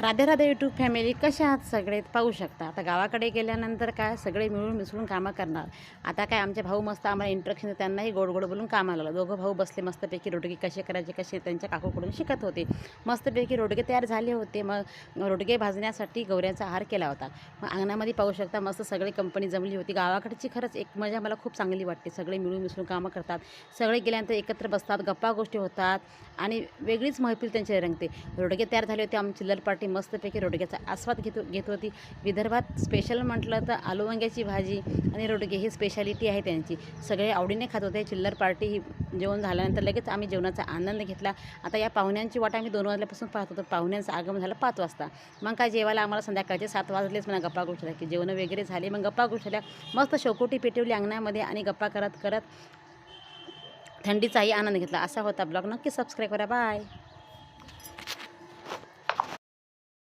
Radhe Radhe YouTube family कशा आहात सगळे? पाहू शकता. आता गावाकडे गेल्यानंतर काय? सगळे मिळून मिसळून कामं करणार. आता काय? आमचे भाऊ मस्त आम्हाला इंट्रक्शन त्यांनाही गोड गोड बोलून कामाला लावलं. दोघं भाऊ बसले मस्तपैकी. रोडगे कसे करायचे? कसे? त्यांच्या काकूकडून शिकत होते. मस्तपैकी रोडगे तयार झाले होते. मग रोडगे भाजण्यासाठी गौऱ्यांचा आहार केला होता. मग अंगणामध्ये पाहू शकता मस्त सगळी कंपनी जमली होती. गावाकडची खरंच एक मजा मला खूप चांगली वाटते. सगळे मिळून मिसळून कामं करतात. सगळे गेल्यानंतर एकत्र बसतात गप्पा गोष्टी होतात आणि वेगळीच महफिल त्यांची रंगते. रोडगे तयार झाले होते. आमची चिल्लरपाटी मस्तपैकी रोडग्याचा आस्वाद घेत घेत होती. विदर्भात स्पेशल म्हटलं तर आलू वांग्याची भाजी आणि रोडगे ही स्पेशालिटी आहे त्यांची. सगळे आवडीने खात होते. चिल्लर पार्टी ही जेवण झाल्यानंतर लगेच आम्ही जेवणाचा आनंद घेतला. आता या पाहुण्यांची वाट आम्ही दोन वाजल्यापासून पाहत होतो. पाहुण्यांचं आगमन झालं पाच वाजता. मग काय जेवायला आम्हाला संध्याकाळचे सात वाजलेच मला गप्पा गोष्टीला की जेवण वगैरे झाले. मग गप्पा गोष्टीला मस्त शोकोटी पेटवली अंगणामध्ये आणि गप्पा करत करत थंडीचाही आनंद घेतला. असा होता ब्लॉग. नक्की सबस्क्राईब करा. बाय